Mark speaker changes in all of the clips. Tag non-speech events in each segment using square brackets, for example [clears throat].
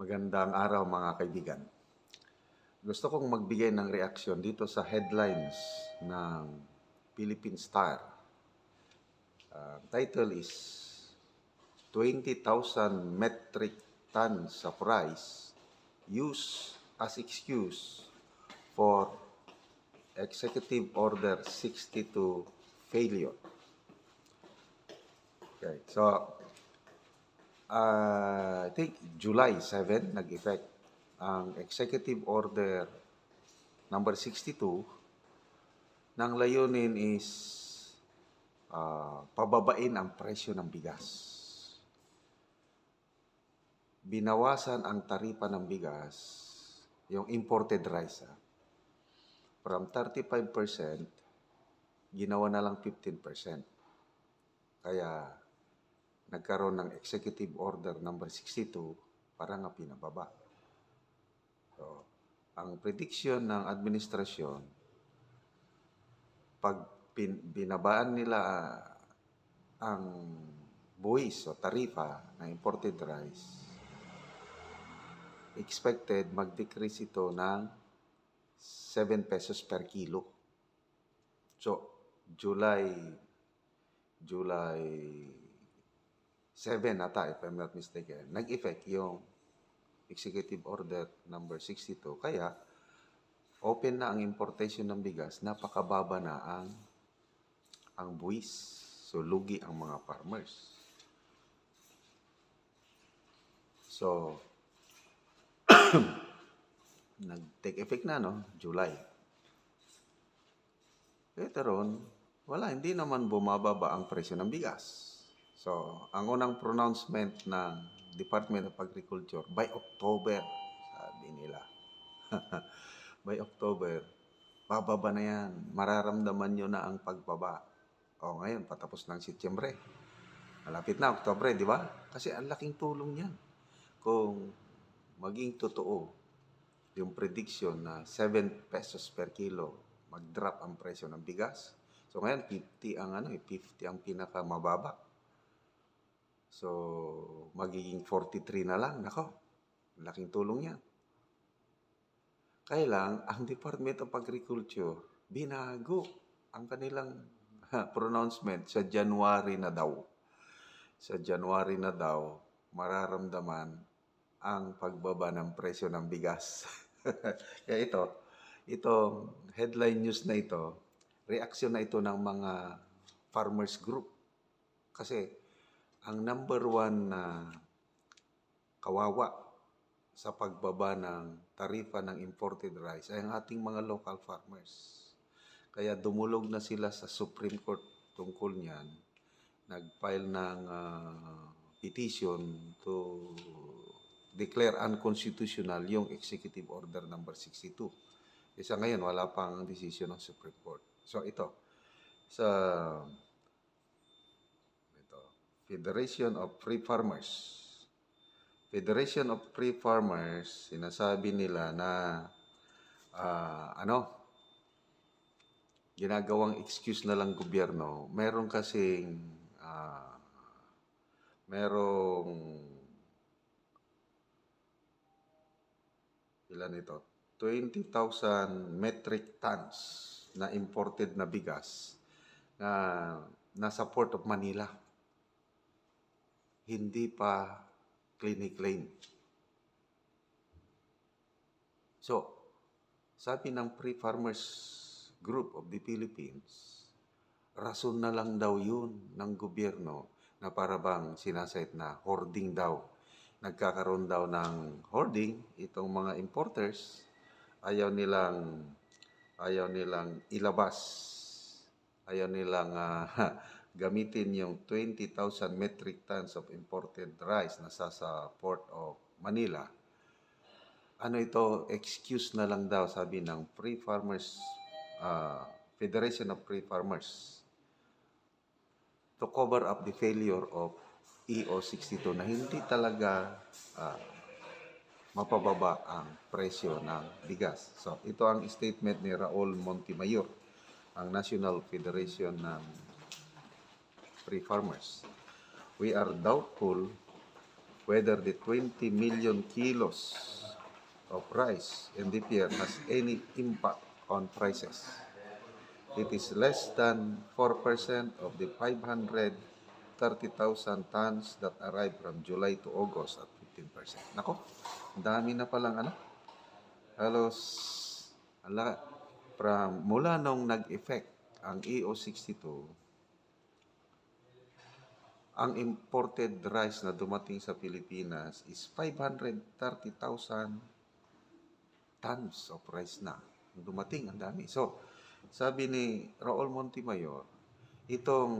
Speaker 1: Magandang araw mga kaibigan. Gusto kong magbigay ng reaksyon dito sa headlines ng Philippine Star. Uh, title is 20,000 metric tons of rice used as excuse for Executive Order 62 failure. Okay, so uh, I think July 7 nag-effect ang Executive Order number 62 nang layunin is ah, pababain ang presyo ng bigas. Binawasan ang taripa ng bigas, yung imported rice, ah, from 35%, ginawa na lang 15%. Kaya nagkaroon ng Executive Order number 62 para nga pinababa. So, ang prediction ng administrasyon, pag pin, binabaan nila ah, ang buwis o tarifa ng imported rice, expected mag-decrease ito ng 7 pesos per kilo. So, July July 7 ata, if I'm not mistaken, nag-effect yung Executive Order number 62. Kaya, open na ang importation ng bigas, napakababa na ang ang buwis. So, lugi ang mga farmers. So, [clears throat] nag-take effect na, no? July. Pero ron, wala, hindi naman bumababa ang presyo ng bigas. So, ang unang pronouncement ng Department of Agriculture, by October, sabi nila. [laughs] by October, bababa na yan. Mararamdaman nyo na ang pagbaba. O, ngayon, patapos ng Setyembre. Malapit na, Oktobre, di ba? Kasi ang laking tulong yan. Kung maging totoo, yung prediction na 7 pesos per kilo mag-drop ang presyo ng bigas. So ngayon 50 ang ano, eh, 50 ang pinakamababa. So magiging 43 na lang. Nako. Laking tulong 'yan. Kaya [laughs] ang Department of Agriculture binago ang kanilang pronouncement sa January na daw. Sa January na daw mararamdaman ang pagbaba ng presyo ng bigas. [laughs] Kaya ito, ito headline news na ito, reaksyon na ito ng mga farmers group. Kasi ang number one na kawawa sa pagbaba ng tarifa ng imported rice ay ang ating mga local farmers. Kaya dumulog na sila sa Supreme Court tungkol niyan. Nag-file ng ah, petition to declare unconstitutional yung Executive Order number 62. Isa ngayon, wala pang decision ng Supreme Court. So ito, sa Federation of Free Farmers. Federation of Free Farmers, sinasabi nila na ah, ano, ginagawang excuse na lang gobyerno. Meron kasing ah, merong ilan ito? 20,000 metric tons na imported na bigas na nasa Port of Manila. Hindi pa clinic lane. So, sabi ng Free Farmers Group of the Philippines, rason na lang daw yun ng gobyerno na para bang sinasait na hoarding daw. Nagkakaroon daw ng hoarding itong mga importers ayaw nilang ayaw nilang ilabas ayaw nilang ah, [laughs] gamitin yung 20,000 metric tons of imported rice na sa sa port of Manila ano ito excuse na lang daw sabi ng Free Farmers ah, Federation of Free Farmers to cover up the failure of EO62 na hindi talaga ah, mapababa ang presyo ng bigas. So, ito ang statement ni Raul Montemayor, ang National Federation ng Free Farmers. We are doubtful whether the 20 million kilos of rice in year has any impact on prices. It is less than 4% of the 530,000 tons that arrived from July to August at 15%. Nako, dami na palang ano. Halos, ala, from, mula nung nag-effect ang E EO62, ang imported rice na dumating sa Pilipinas is 530,000 tons of rice na. Dumating, ang dami. So, sabi ni Raul Montemayor, itong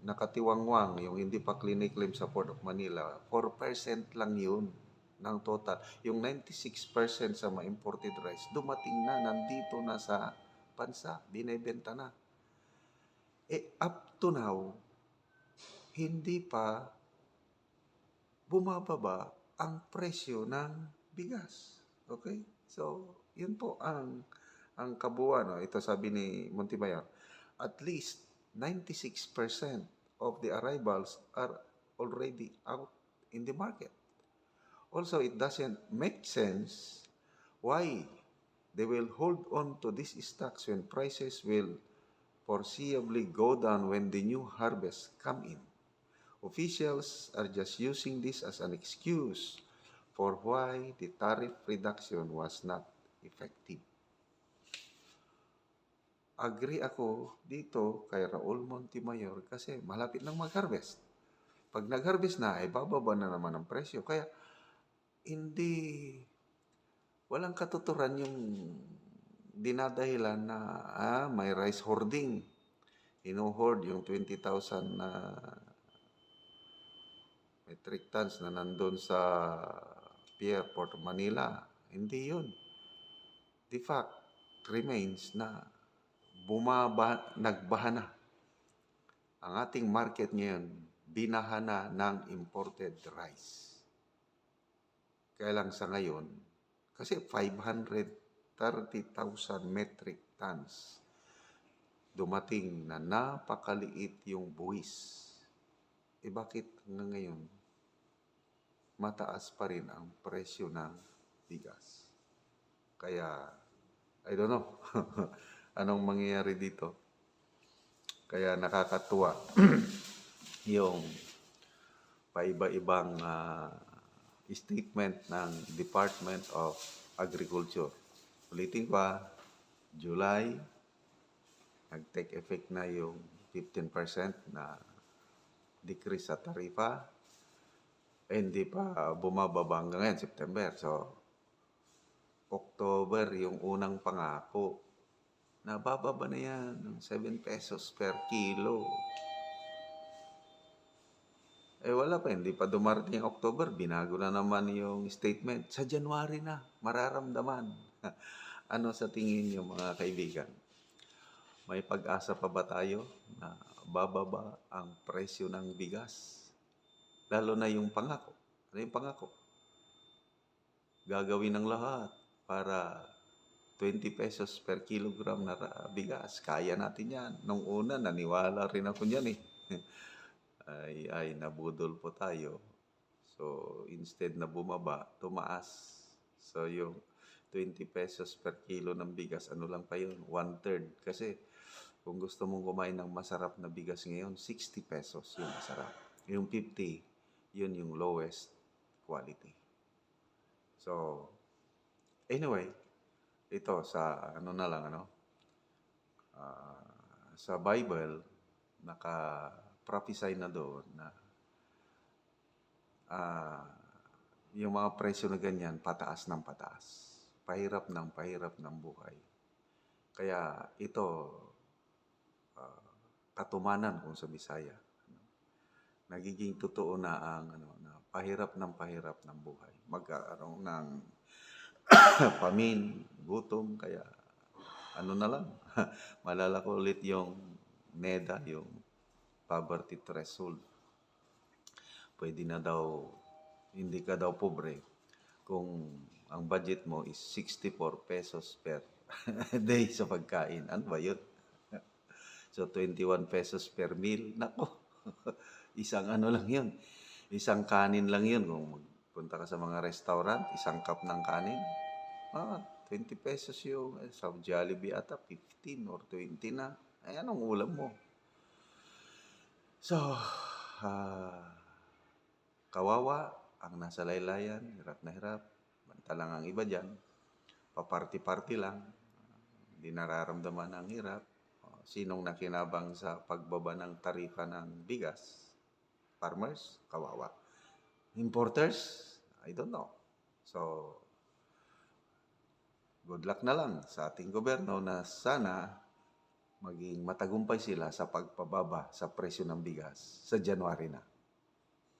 Speaker 1: nakatiwangwang, yung hindi pa clinic-claim sa Port of Manila, 4% lang yun ng total. Yung 96% sa mga imported rice, dumating na, nandito na sa bansa, binibenta na. Eh, up to now, hindi pa bumababa ang presyo ng bigas. Okay? So, yun po ang ang kabuuan. No? Ito sabi ni Montimayor, at least 96% of the arrivals are already out in the market. Also, it doesn't make sense why they will hold on to these stocks when prices will foreseeably go down when the new harvest come in. Officials are just using this as an excuse for why the tariff reduction was not effective. Agree ako dito kay Raul Montemayor kasi malapit nang mag-harvest. Pag nag-harvest na, ay bababa na naman ang presyo. Kaya, hindi, walang katuturan yung dinadahilan na ah, may rice hoarding. Ino-hoard yung 20,000 na metric tons na nandun sa Pier, Port Manila. Hindi yun. The fact remains na bumaba, nagbaha na. Ang ating market ngayon, binaha na ng imported rice. Kaya lang sa ngayon, kasi 530,000 metric tons dumating na napakaliit yung buwis. Eh bakit ngayon mataas pa rin ang presyo ng bigas? Kaya, I don't know. [laughs] anong mangyayari dito. Kaya nakakatuwa [clears throat] yung paiba-ibang ah, statement ng Department of Agriculture. Ulitin ko ah, July, nag-take effect na yung 15% na decrease sa tarifa. Eh, hindi pa bumababa hanggang ngayon, September. So, October, yung unang pangako, Nabababa na yan ng 7 pesos per kilo. Eh wala pa, hindi pa dumarating ang October, binago na naman yung statement. Sa January na, mararamdaman. [laughs] ano sa tingin niyo mga kaibigan? May pag-asa pa ba tayo na bababa ang presyo ng bigas? Lalo na yung pangako. Ano yung pangako? Gagawin ng lahat para 20 pesos per kilogram na bigas. Kaya natin yan. Nung una, naniwala rin ako niyan eh. [laughs] ay, ay, nabudol po tayo. So, instead na bumaba, tumaas. So, yung 20 pesos per kilo ng bigas, ano lang pa yun? One third. Kasi, kung gusto mong kumain ng masarap na bigas ngayon, 60 pesos yung masarap. Yung 50, yun yung lowest quality. So, anyway, ito sa ano na lang ano? Ah, sa Bible naka prophesy na doon na ah, yung mga presyo na ganyan pataas ng pataas. Pahirap ng pahirap ng buhay. Kaya ito ah, katumanan kung sa Bisaya nagiging totoo na ang ano na pahirap ng pahirap ng buhay magkaroon ng [coughs] pamin, gutom, kaya ano na lang, [laughs] malala ko ulit yung NEDA, yung poverty threshold. Pwede na daw, hindi ka daw pobre kung ang budget mo is 64 pesos per [laughs] day sa pagkain. Ano ba yun? [laughs] So, 21 pesos per meal. Nako, isang ano lang yun. Isang kanin lang yun. Kung magpunta ka sa mga restaurant, isang cup ng kanin. Ah, 20 pesos yung eh, sa Jollibee ata, 15 or 20 na. Ay, anong ulam mo? So, ah, kawawa ang nasa laylayan, hirap na hirap. Mantalang ang iba dyan, paparty-party lang. Hindi nararamdaman ang hirap. Oh, Sinong nakinabang sa pagbaba ng tarifa ng bigas? Farmers? Kawawa. Importers? I don't know. So, good luck na lang sa ating gobyerno na sana maging matagumpay sila sa pagpababa sa presyo ng bigas sa January na.